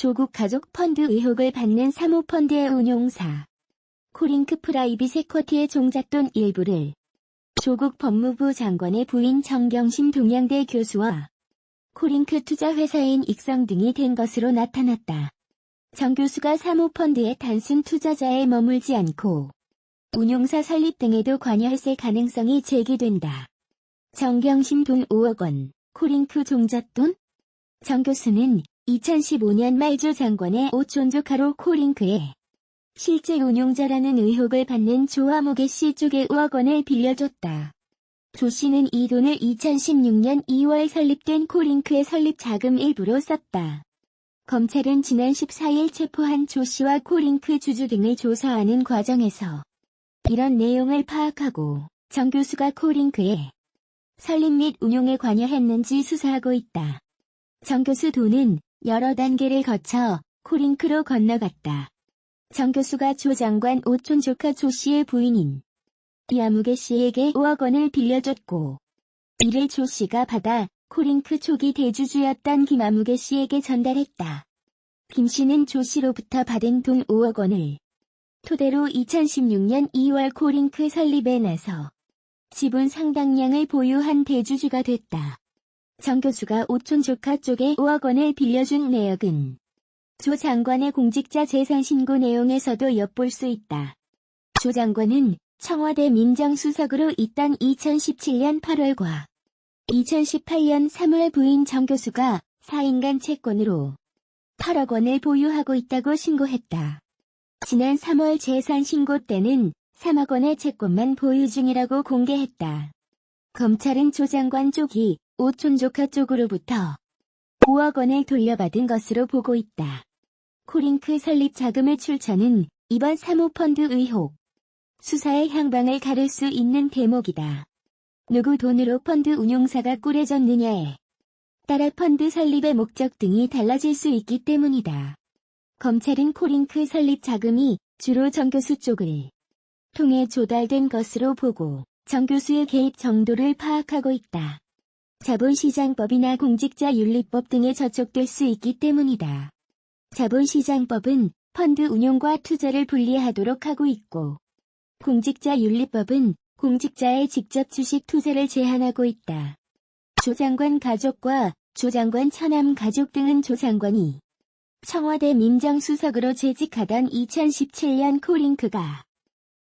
조국 가족 펀드 의혹을 받는 사모펀드의 운용사 코링크 프라이빗 에쿼티의 종잣돈 일부를 조국 법무부 장관의 부인 정경심 동양대 교수와 코링크 투자회사인 익성 등이 된 것으로 나타났다. 정 교수가 사모펀드의 단순 투자자에 머물지 않고 운용사 설립 등에도 관여했을 가능성이 제기된다. 정경심 돈 5억 원, 코링크 종잣돈? 정 교수는 2015년 말조 장관의 오촌조카로 코링크에 실제 운용자라는 의혹을 받는 조화무게 씨 쪽에 5억 원을 빌려줬다. 조 씨는 이 돈을 2016년 2월 설립된 코링크의 설립 자금 일부로 썼다. 검찰은 지난 14일 체포한 조 씨와 코링크 주주 등을 조사하는 과정에서 이런 내용을 파악하고 정 교수가 코링크에 설립 및 운용에 관여했는지 수사하고 있다. 정 교수 돈은 여러 단계를 거쳐 코링크로 건너갔다. 정 교수가 조 장관 오촌 조카 조 씨의 부인인 이아무개 씨에게 5억 원을 빌려줬고 이를 조 씨가 받아 코링크 초기 대주주였던 김아무개 씨에게 전달했다. 김 씨는 조 씨로부터 받은 돈 5억 원을 토대로 2016년 2월 코링크 설립에 나서 지분 상당량을 보유한 대주주가 됐다. 정 교수가 오촌 조카 쪽에 5억 원을 빌려준 내역은 조 장관의 공직자 재산 신고 내용에서도 엿볼 수 있다. 조 장관은 청와대 민정수석으로 있던 2017년 8월과 2018년 3월 부인 정 교수가 4인간 채권으로 8억 원을 보유하고 있다고 신고했다. 지난 3월 재산 신고 때는 3억 원의 채권만 보유 중이라고 공개했다. 검찰은 조 장관 쪽이 오촌 조카 쪽으로부터 5억 원을 돌려받은 것으로 보고 있다. 코링크 설립 자금의 출처는 이번 사모펀드 의혹 수사의 향방을 가를 수 있는 대목이다. 누구 돈으로 펀드 운용사가 꾸려졌느냐에 따라 펀드 설립의 목적 등이 달라질 수 있기 때문이다. 검찰은 코링크 설립 자금이 주로 정 교수 쪽을 통해 조달된 것으로 보고 정 교수의 개입 정도를 파악하고 있다. 자본시장법이나 공직자윤리법 등에 저촉될 수 있기 때문이다. 자본시장법은 펀드 운용과 투자를 분리하도록 하고 있고 공직자윤리법은 공직자의 직접 주식 투자를 제한하고 있다. 조 장관 가족과 조 장관 처남 가족 등은 조 장관이 청와대 민정수석으로 재직하던 2017년 코링크가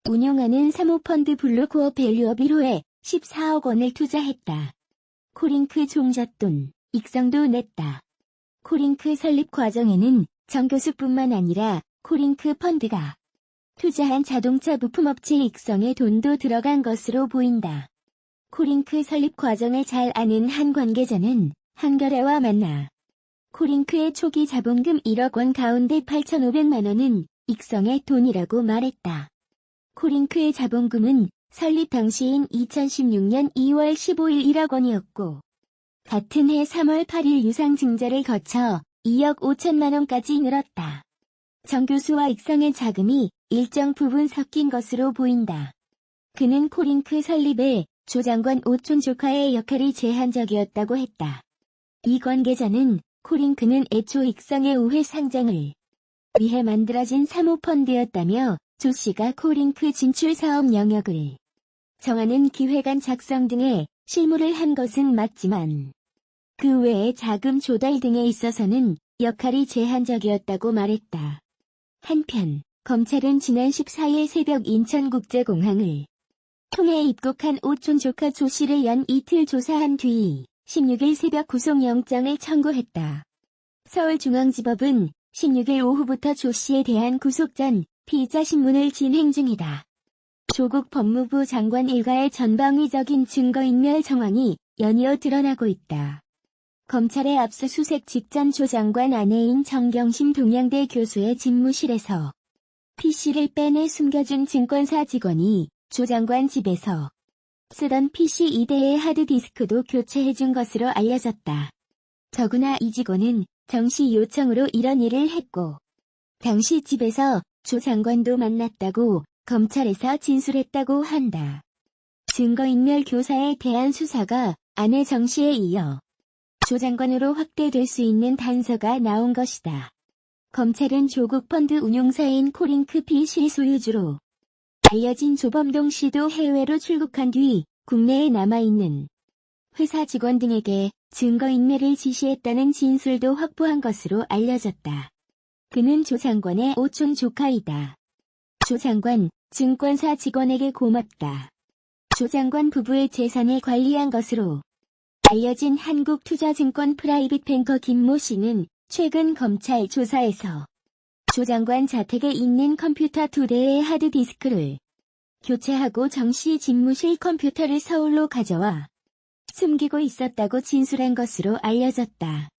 운용하는 사모펀드 블루코어 밸류업 1호에 14억 원을 투자했다. 코링크 종잣돈, 익성도 냈다. 코링크 설립 과정에는 정 교수뿐만 아니라 코링크 펀드가 투자한 자동차 부품업체 익성에 돈도 들어간 것으로 보인다. 코링크 설립 과정을 잘 아는 한 관계자는 한겨레와 만나 코링크의 초기 자본금 1억 원 가운데 8,500만 원은 익성의 돈이라고 말했다. 코링크의 자본금은 설립 당시인 2016년 2월 15일 1억 원이었고 같은 해 3월 8일 유상증자를 거쳐 2억 5천만 원까지 늘었다. 정 교수와 익성의 자금이 일정 부분 섞인 것으로 보인다. 그는 코링크 설립에 조 장관 오촌 조카의 역할이 제한적이었다고 했다. 이 관계자는 코링크는 애초 익성의 우회 상장을 위해 만들어진 사모펀드였다며 조 씨가 코링크 진출 사업 영역을 정하는 기획안 작성 등의 실무를 한 것은 맞지만 그 외에 자금 조달 등에 있어서는 역할이 제한적이었다고 말했다. 한편 검찰은 지난 14일 새벽 인천국제공항을 통해 입국한 오촌 조카 조 씨를 연 이틀 조사한 뒤 16일 새벽 구속영장을 청구했다. 서울중앙지법은 16일 오후부터 조 씨에 대한 구속 전 피의자 신문을 진행 중이다. 조국 법무부 장관 일가의 전방위적인 증거인멸 정황이 연이어 드러나고 있다. 검찰의 압수수색 직전 조 장관 아내인 정경심 동양대 교수의 집무실에서 PC를 빼내 숨겨준 증권사 직원이 조 장관 집에서 쓰던 PC 2대의 하드디스크도 교체해준 것으로 알려졌다. 더구나 이 직원은 정시 요청으로 이런 일을 했고 당시 집에서 조 장관도 만났다고 검찰에서 진술했다고 한다. 증거인멸 교사에 대한 수사가 아내 정 씨에 이어 조 장관으로 확대될 수 있는 단서가 나온 것이다. 검찰은 조국 펀드 운용사인 코링크 피 실소유주로 알려진 조범동 씨도 해외로 출국한 뒤 국내에 남아있는 회사 직원 등에게 증거인멸을 지시했다는 진술도 확보한 것으로 알려졌다. 그는 조 장관의 오촌 조카이다. 조 장관, 증권사 직원에게 고맙다. 조 장관 부부의 재산을 관리한 것으로 알려진 한국투자증권 프라이빗 뱅커 김모 씨는 최근 검찰 조사에서 조 장관 자택에 있는 컴퓨터 두 대의 하드디스크를 교체하고 정씨 집무실 컴퓨터를 서울로 가져와 숨기고 있었다고 진술한 것으로 알려졌다.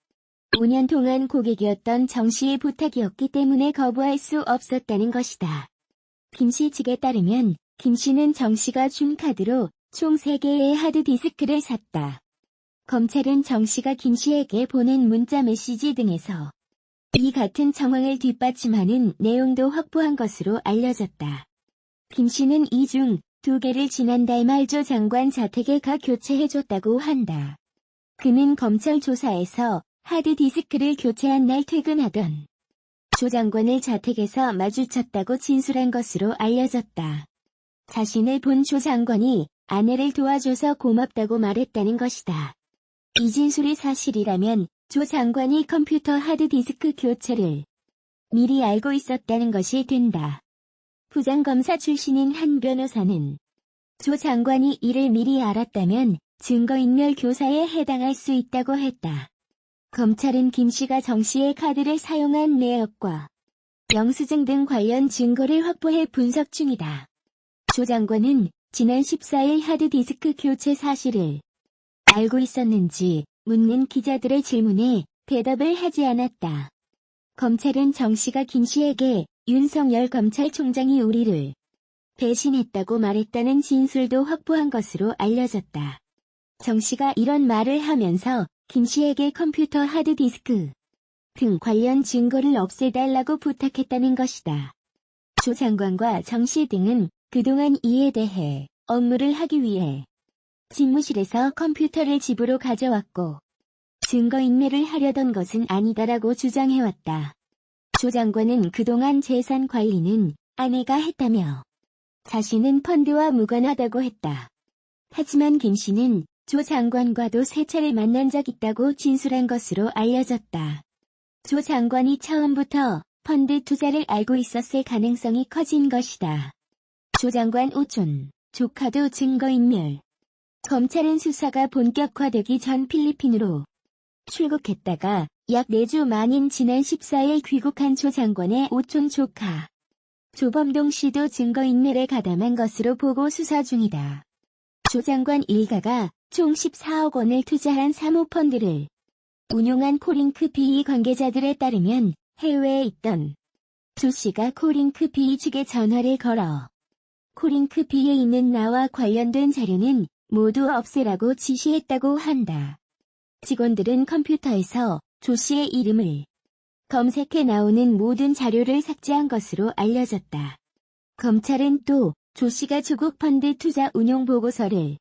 5년 동안 고객이었던 정 씨의 부탁이었기 때문에 거부할 수 없었다는 것이다. 김씨 측에 따르면 김 씨는 정 씨가 준 카드로 총 3개의 하드디스크를 샀다. 검찰은 정 씨가 김 씨에게 보낸 문자 메시지 등에서 이 같은 정황을 뒷받침하는 내용도 확보한 것으로 알려졌다. 김 씨는 이 중 두 개를 지난달 말조 장관 자택에 가 교체해줬다고 한다. 그는 검찰 조사에서 하드디스크를 교체한 날 퇴근하던 조 장관을 자택에서 마주쳤다고 진술한 것으로 알려졌다. 자신을 본 조 장관이 아내를 도와줘서 고맙다고 말했다는 것이다. 이 진술이 사실이라면 조 장관이 컴퓨터 하드디스크 교체를 미리 알고 있었다는 것이 된다. 부장검사 출신인 한 변호사는 조 장관이 이를 미리 알았다면 증거인멸 교사에 해당할 수 있다고 했다. 검찰은 김 씨가 정 씨의 카드를 사용한 내역과 영수증 등 관련 증거를 확보해 분석 중이다. 조 장관은 지난 14일 하드디스크 교체 사실을 알고 있었는지 묻는 기자들의 질문에 대답을 하지 않았다. 검찰은 정 씨가 김 씨에게 윤석열 검찰총장이 우리를 배신했다고 말했다는 진술도 확보한 것으로 알려졌다. 정 씨가 이런 말을 하면서 김 씨에게 컴퓨터 하드디스크 등 관련 증거를 없애달라고 부탁했다는 것이다. 조 장관과 정 씨 등은 그동안 이에 대해 업무를 하기 위해 집무실에서 컴퓨터를 집으로 가져왔고 증거인멸을 하려던 것은 아니다라고 주장해왔다. 조 장관은 그동안 재산 관리는 아내가 했다며 자신은 펀드와 무관하다고 했다. 하지만 김 씨는 조 장관과도 세 차례 만난 적 있다고 진술한 것으로 알려졌다. 조 장관이 처음부터 펀드 투자를 알고 있었을 가능성이 커진 것이다. 조 장관 오촌, 조카도 증거인멸. 검찰은 수사가 본격화되기 전 필리핀으로 출국했다가 약 4주 만인 지난 14일 귀국한 조 장관의 오촌 조카. 조범동 씨도 증거인멸에 가담한 것으로 보고 수사 중이다. 조 장관 일가가 총 14억 원을 투자한 사모펀드를 운용한 코링크 PE 관계자들에 따르면 해외에 있던 조 씨가 코링크 PE 측에 전화를 걸어 코링크 PE에 있는 나와 관련된 자료는 모두 없애라고 지시했다고 한다. 직원들은 컴퓨터에서 조 씨의 이름을 검색해 나오는 모든 자료를 삭제한 것으로 알려졌다. 검찰은 또 조 씨가 조국 펀드 투자 운용 보고서를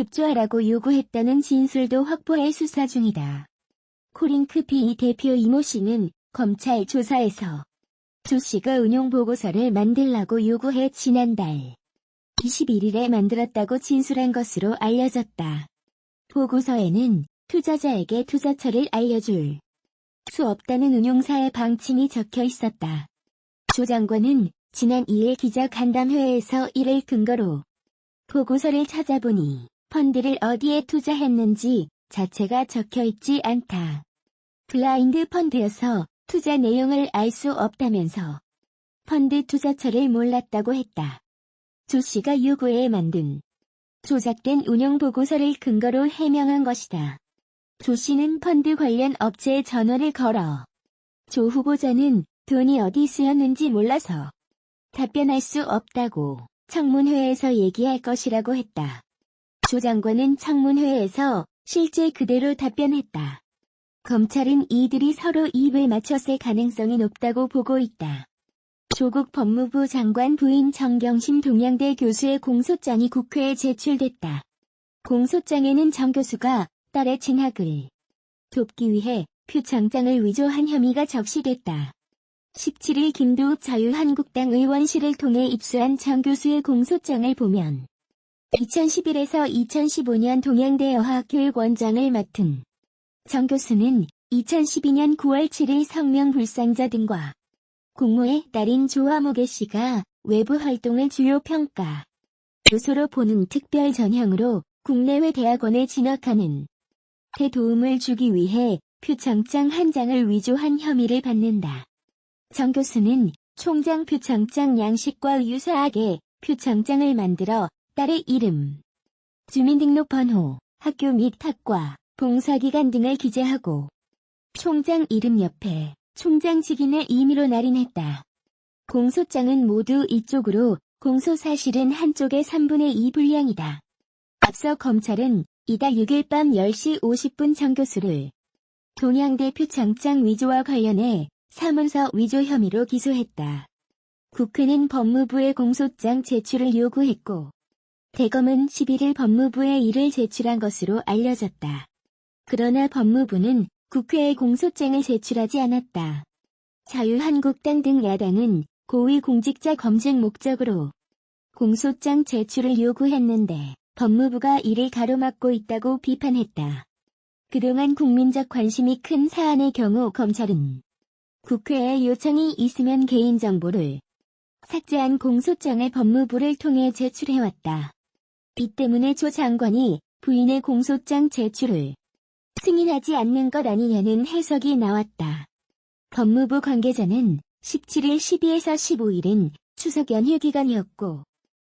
급조하라고 요구했다는 진술도 확보해 수사 중이다. 코링크 PE 대표 이모 씨는 검찰 조사에서 조 씨가 운용 보고서를 만들라고 요구해 지난달 21일에 만들었다고 진술한 것으로 알려졌다. 보고서에는 투자자에게 투자처를 알려줄 수 없다는 운용사의 방침이 적혀 있었다. 조 장관은 지난 2일 기자 간담회에서 이를 근거로 보고서를 찾아보니 펀드를 어디에 투자했는지 자체가 적혀 있지 않다. 블라인드 펀드여서 투자 내용을 알 수 없다면서 펀드 투자처를 몰랐다고 했다. 조 씨가 요구해 만든 조작된 운영 보고서를 근거로 해명한 것이다. 조 씨는 펀드 관련 업체에 전화를 걸어 조 후보자는 돈이 어디 쓰였는지 몰라서 답변할 수 없다고 청문회에서 얘기할 것이라고 했다. 조 장관은 청문회에서 실제 그대로 답변했다. 검찰은 이들이 서로 입을 맞췄을 가능성이 높다고 보고 있다. 조국 법무부 장관 부인 정경심 동양대 교수의 공소장이 국회에 제출됐다. 공소장에는 정 교수가 딸의 진학을 돕기 위해 표창장을 위조한 혐의가 적시됐다. 17일 김도읍 자유한국당 의원실을 통해 입수한 정 교수의 공소장을 보면 2011에서 2015년 동양대 여학교육원장을 맡은 정 교수는 2012년 9월 7일 성명 불상자 등과 공모의 딸인 조화모계 씨가 외부 활동을 주요 평가 요소로 보는 특별 전형으로 국내외 대학원에 진학하는 대 도움을 주기 위해 표창장 한 장을 위조한 혐의를 받는다. 정 교수는 총장 표창장 양식과 유사하게 표창장을 만들어 딸의 이름, 주민등록 번호, 학교 및 학과, 봉사기간 등을 기재하고 총장 이름 옆에 총장 직인을 임의로 날인했다. 공소장은 모두 이쪽으로 공소 사실은 한쪽의 3분의 2 분량이다. 앞서 검찰은 이달 6일 밤 10시 50분 정 교수를 동양대 표창장 위조와 관련해 사문서 위조 혐의로 기소했다. 국회는 법무부에 공소장 제출을 요구했고 대검은 11일 법무부에 이를 제출한 것으로 알려졌다. 그러나 법무부는 국회에 공소장을 제출하지 않았다. 자유한국당 등 야당은 고위공직자 검증 목적으로 공소장 제출을 요구했는데 법무부가 이를 가로막고 있다고 비판했다. 그동안 국민적 관심이 큰 사안의 경우 검찰은 국회에 요청이 있으면 개인정보를 삭제한 공소장을 법무부를 통해 제출해왔다. 이 때문에 조 장관이 부인의 공소장 제출을 승인하지 않는 것 아니냐는 해석이 나왔다. 법무부 관계자는 17일 12에서 15일은 추석 연휴 기간이었고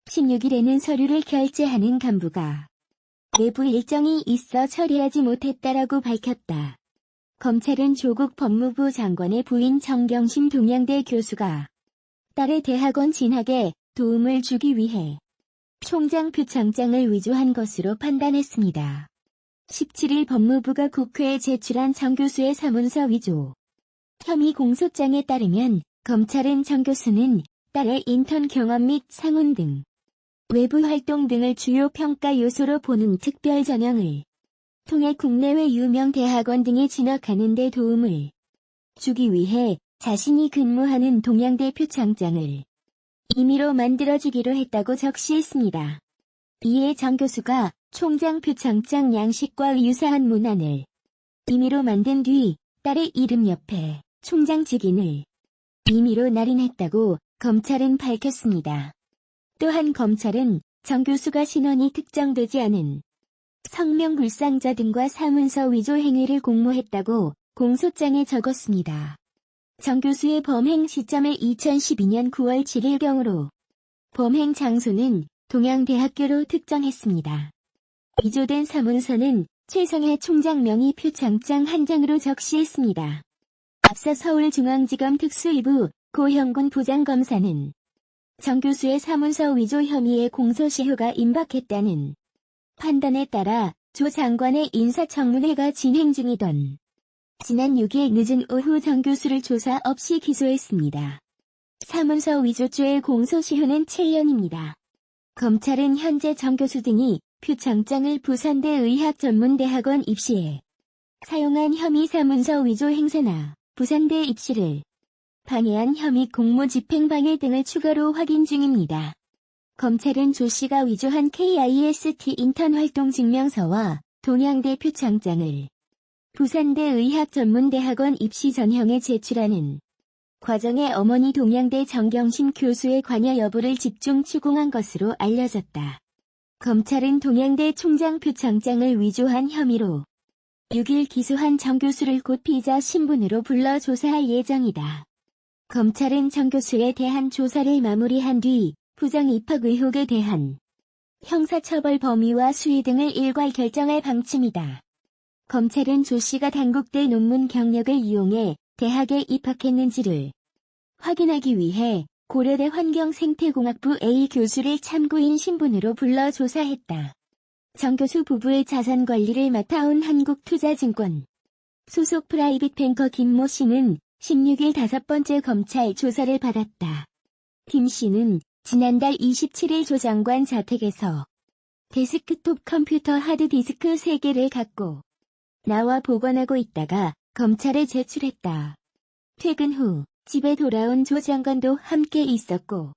16일에는 서류를 결제하는 간부가 외부 일정이 있어 처리하지 못했다라고 밝혔다. 검찰은 조국 법무부 장관의 부인 정경심 동양대 교수가 딸의 대학원 진학에 도움을 주기 위해 총장 표창장을 위조한 것으로 판단했습니다. 17일 법무부가 국회에 제출한 정 교수의 사문서 위조 혐의 공소장에 따르면 검찰은 정 교수는 딸의 인턴 경험 및 상훈 등 외부 활동 등을 주요 평가 요소로 보는 특별 전형을 통해 국내외 유명 대학원 등에 진학하는 데 도움을 주기 위해 자신이 근무하는 동양대 표창장을 임의로 만들어주기로 했다고 적시했습니다. 이에 정 교수가 총장 표창장 양식과 유사한 문안을 임의로 만든 뒤 딸의 이름 옆에 총장 직인을 임의로 날인했다고 검찰은 밝혔습니다. 또한 검찰은 정 교수가 신원이 특정되지 않은 성명 불상자 등과 사문서 위조 행위를 공모했다고 공소장에 적었습니다. 정 교수의 범행 시점을 2012년 9월 7일경으로 범행 장소는 동양대학교로 특정했습니다. 위조된 사문서는 최성해 총장 명의 표창장 한 장으로 적시했습니다. 앞서 서울중앙지검 특수일부 고형군 부장검사는 정 교수의 사문서 위조 혐의의 공소시효가 임박했다는 판단에 따라 조 장관의 인사청문회가 진행 중이던 지난 6일 늦은 오후 정 교수를 조사 없이 기소했습니다. 사문서 위조죄의 공소시효는 7년입니다. 검찰은 현재 정 교수 등이 표창장을 부산대 의학전문대학원 입시에 사용한 혐의 사문서 위조 행사나 부산대 입시를 방해한 혐의 공모 집행방해 등을 추가로 확인 중입니다. 검찰은 조 씨가 위조한 KIST 인턴 활동 증명서와 동양대 표창장을 부산대 의학전문대학원 입시 전형에 제출하는 과정에 어머니 동양대 정경심 교수의 관여 여부를 집중 추궁한 것으로 알려졌다. 검찰은 동양대 총장 표창장을 위조한 혐의로 6일 기소한 정 교수를 곧 피의자 신분으로 불러 조사할 예정이다. 검찰은 정 교수에 대한 조사를 마무리한 뒤 부정 입학 의혹에 대한 형사처벌 범위와 수위 등을 일괄 결정할 방침이다. 검찰은 조 씨가 단국대 논문 경력을 이용해 대학에 입학했는지를 확인하기 위해 고려대 환경생태공학부 A 교수를 참고인 신분으로 불러 조사했다. 정 교수 부부의 자산 관리를 맡아온 한국투자증권 소속 프라이빗 뱅커 김모 씨는 16일 다섯 번째 검찰 조사를 받았다. 김 씨는 지난달 27일 조 장관 자택에서 데스크톱 컴퓨터 하드디스크 3개를 갖고 나와 보관하고 있다가 검찰에 제출했다. 퇴근 후 집에 돌아온 조 장관도 함께 있었고,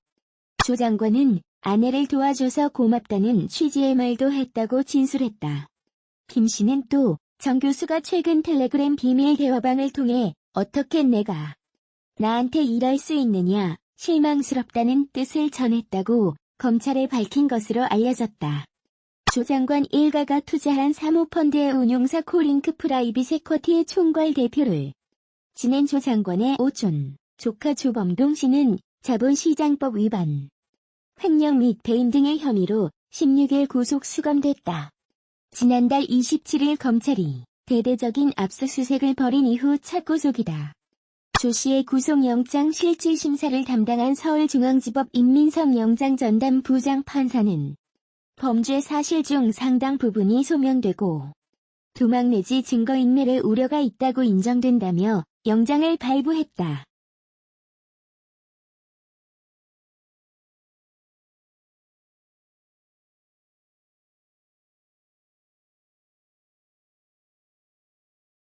조 장관은 아내를 도와줘서 고맙다는 취지의 말도 했다고 진술했다. 김 씨는 또 정 교수가 최근 텔레그램 비밀 대화방을 통해 어떻게 내가 나한테 일할 수 있느냐 실망스럽다는 뜻을 전했다고 검찰에 밝힌 것으로 알려졌다. 조 장관 일가가 투자한 사모펀드의 운용사 코링크 프라이빗 에쿼티의 총괄 대표를 지낸 조 장관의 오촌, 조카 조범동 씨는 자본시장법 위반, 횡령 및 배임 등의 혐의로 16일 구속 수감됐다. 지난달 27일 검찰이 대대적인 압수수색을 벌인 이후 첫 구속이다. 조 씨의 구속영장 실질심사를 담당한 서울중앙지법 임민성 영장 전담 부장 판사는 범죄 사실 중 상당 부분이 소명되고 도망 내지 증거인멸의 우려가 있다고 인정된다며 영장을 발부했다.